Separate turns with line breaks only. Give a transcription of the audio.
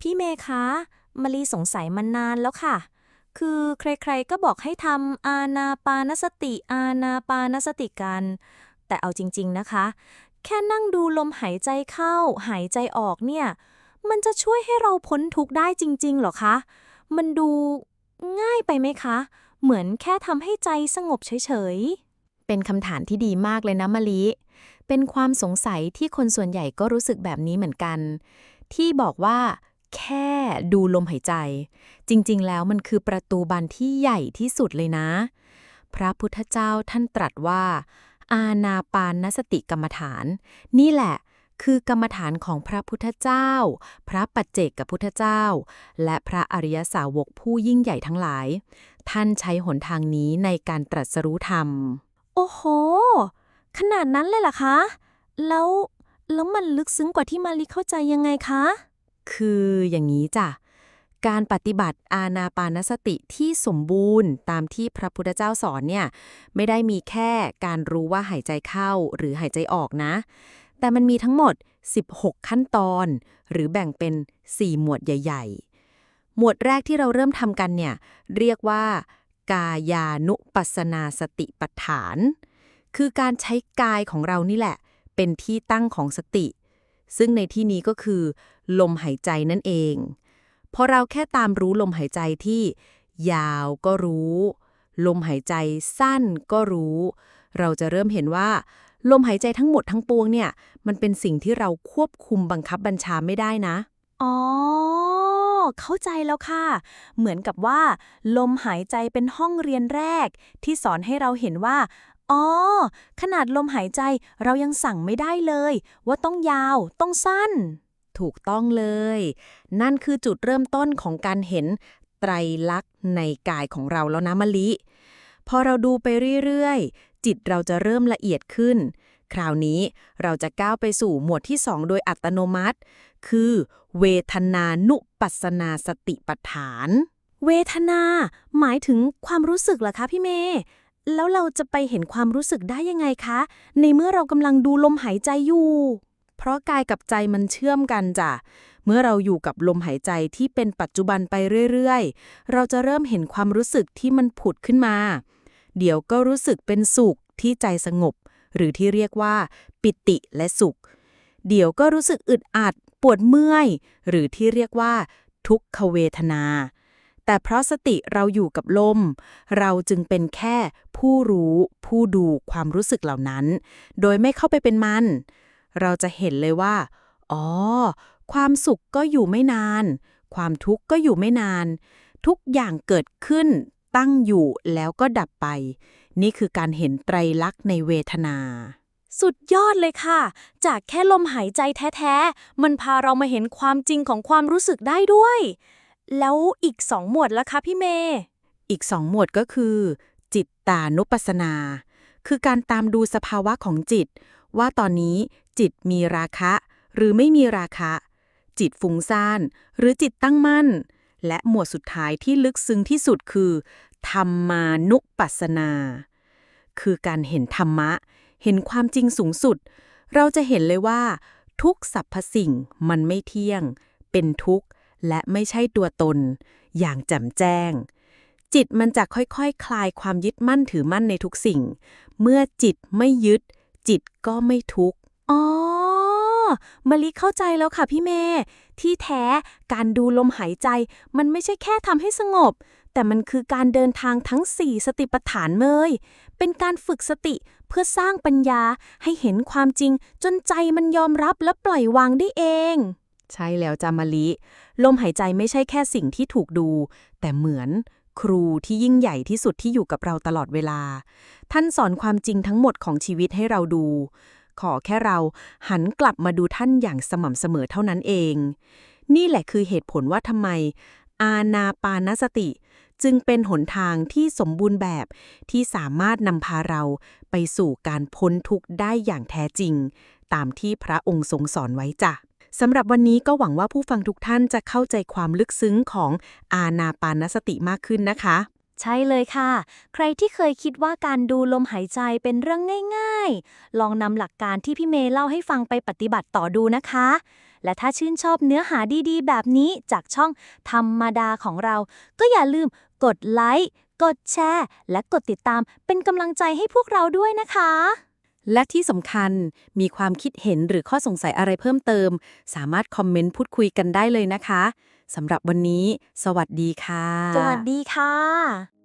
พี่เมย์คะมะลีสงสัยมานานแล้วค่ะ คือใครๆก็บอกให้ทำอานาปานสติ อานาปานสติกัน แต่เอาจริง ๆนะคะ แค่นั่งดูลมหายใจเข้า หายใจออกเนี่ย มันจะช่วยให้เราพ้นทุกข์ได้จริง ๆ หรอคะ มันดูง่ายไปไหมคะ เหมือนแค่ทำให้ใจสงบเฉยๆ เป็นคำถามที่ดีมากเลยนะมะลิ เป็นความสงสัยที่คนส่วนใหญ่ก็รู้สึกแบบนี้เหมือนกัน ที่บอกว่า แค่ดูลมหายใจ จริงๆ แล้วมันคือประตูบานที่ใหญ่ที่สุดเลยนะ พระพุทธเจ้าท่านตรัสว่า อาณาปานสติกรรมฐาน นี่แหละคือกรรมฐานของพระพุทธเจ้า พระปัจเจกพุทธเจ้า และพระอริยสาวกผู้ยิ่งใหญ่ทั้งหลาย ท่านใช้หนทางนี้ในการตรัสรู้ธรรม โอ้โห ขนาดนั้นเลยเหรอคะ แล้ว แล้วมันลึกซึ้งกว่าที่มาริเข้าใจยังไงคะ คืออย่างนี้จ้ะ การปฏิบัติอาณาปานสติที่สมบูรณ์ตามที่พระพุทธเจ้าสอนเนี่ย ไม่ได้มีแค่การรู้ว่าหายใจเข้าหรือหายใจออกนะ แต่มันมีทั้งหมด 16 ขั้นตอน หรือแบ่งเป็น 4 หมวดใหญ่ ๆ หมวดแรกที่เราเริ่มทำกันเนี่ย เรียกว่ากายานุปัสนาสติปัฏฐาน คือการใช้กายของเรานี่แหละ เป็นที่ตั้งของสติ ซึ่งในที่นี้ก็คือ ลมหายใจนั่นเองพอเราแค่ตามรู้ลมหายใจที่ยาวก็รู้ ลมหายใจสั้นก็รู้ เราจะเริ่มเห็นว่า ลมหายใจทั้งหมดทั้งปวงเนี่ย มันเป็นสิ่งที่เราควบคุมบังคับบัญชาไม่ได้นะ อ๋อ เข้าใจแล้วค่ะ เหมือนกับว่า ลมหายใจเป็นห้องเรียนแรก ที่สอนให้เราเห็นว่า อ๋อ ขนาดลมหายใจเรายังสั่งไม่ได้เลย ว่าต้องยาว ต้องสั้น ถูกต้องเลย นั่นคือจุดเริ่มต้นของการเห็นไตรลักษณ์ในกายของเราแล้วนะมะลิ พอเราดูไปเรื่อยๆ จิตเราจะเริ่มละเอียดขึ้น คราวนี้เราจะก้าวไปสู่หมวดที่ 2 โดยอัตโนมัติ คือ เวทนานุปัสสนาสติปัฏฐาน เวทนา หมายถึงความรู้สึกเหรอคะพี่เมย์ แล้วเราจะไปเห็นความรู้สึกได้ยังไงคะ ในเมื่อเรากำลังดูลมหายใจอยู่ เพราะกายกับใจมันเชื่อมกันจ้ะ เมื่อเราอยู่กับลมหายใจที่เป็นปัจจุบันไปเรื่อยๆ เราจะเริ่มเห็นความรู้สึกที่มันผุดขึ้นมา เดี๋ยวก็รู้สึกเป็นสุขที่ใจสงบ หรือที่เรียกว่า ปิติและสุข เดี๋ยวก็รู้สึกอึดอัด ปวดเมื่อย หรือที่เรียกว่า ทุกขเวทนา แต่เพราะสติเราอยู่กับลม เราจึงเป็นแค่ผู้รู้ผู้ดูความรู้สึกเหล่านั้น โดยไม่เข้าไปเป็นมัน เราจะเห็นเลยว่า อ๋อ ความสุขก็อยู่ไม่นาน ความทุกข์ก็อยู่ไม่นาน ทุกอย่างเกิดขึ้นตั้งอยู่แล้วก็ดับไป นี่คือการเห็นไตรลักษณ์ในเวทนา สุดยอดเลยค่ะ จากแค่ลมหายใจแท้ ๆ มันพาเรามาเห็นความจริงของความรู้สึกได้ด้วย แล้วอีกสองหมวดละคะพี่เมย์ อีกสองหมวดก็คือ จิตตานุปัสสนา คือการตามดูสภาวะของจิต ว่าตอนนี้จิตมีราคะ หรือไม่มีราคะ จิตฟุ้งซ่าน หรือจิตตั้งมั่น และหมวดสุดท้ายที่ลึกซึ้งที่สุดคือ ธรรมานุปัสสนา คือการเห็นธรรมะ เห็นความจริงสูงสุด เราจะเห็นเลยว่า ทุกสรรพสิ่งมันไม่เที่ยง เป็นทุกข์ และไม่ใช่ตัวตน อย่างแจ่มแจ้ง จิตมันจะค่อยๆคคลายความยึดมั่นถือมั่นในทุกสิ่ง เมื่อจิตไม่ยึด จิตก็ไม่ทุกข์อ๋อมะลิเข้าใจแล้วค่ะพี่เมย์ที่แท้การดูลมหายใจ มันไม่ใช่แค่ทำให้สงบ แต่มันคือการเดินทางทั้ง4สติปัฏฐานเมยเป็นการฝึกสติเพื่อสร้างปัญญาให้เห็นความจริงจนใจมันยอมรับและปล่อยวางได้เอง ใช่แล้วจามะลิลมหายใจไม่ใช่แค่สิ่งที่ถูกดู แต่เหมือนครูที่ยิ่งใหญ่ที่สุดที่อยู่กับเราตลอดเวลา ท่านสอนความจริงทั้งหมดของชีวิตให้เราดู ขอแค่เราหันกลับมาดูท่านอย่างสม่ำเสมอเท่านั้นเอง นี่แหละคือเหตุผลว่าทำไม อาณาปานสติ จึงเป็นหนทางที่สมบูรณ์แบบที่สามารถนำพาเราไปสู่การพ้นทุกข์ได้อย่างแท้จริง ตามที่พระองค์ทรงสอนไว้จ้ะ สำหรับวันนี้ก็หวังว่าผู้ฟังทุกท่านจะเข้าใจความลึกซึ้งของอาณาปานสติมากขึ้นนะคะ ใช่เลยค่ะ ใครที่เคยคิดว่าการดูลมหายใจเป็นเรื่องง่าย ๆ ลองนำหลักการที่พี่เมย์เล่าให้ฟังไปปฏิบัติต่อดูนะคะ
และถ้าชื่นชอบเนื้อหาดีๆ แบบนี้จากช่องธรรมดาของเรา ก็อย่าลืมกดไลค์ กดแชร์ และกดติดตามเป็นกำลังใจให้พวกเราด้วยนะคะ
และที่สำคัญมีความคิดเห็นหรือข้อสงสัยอะไรเพิ่มเติม สามารถคอมเมนต์พูดคุยกันได้เลยนะคะสำหรับวันนี้ สวัสดีค่ะ
สวัสดีค่ะ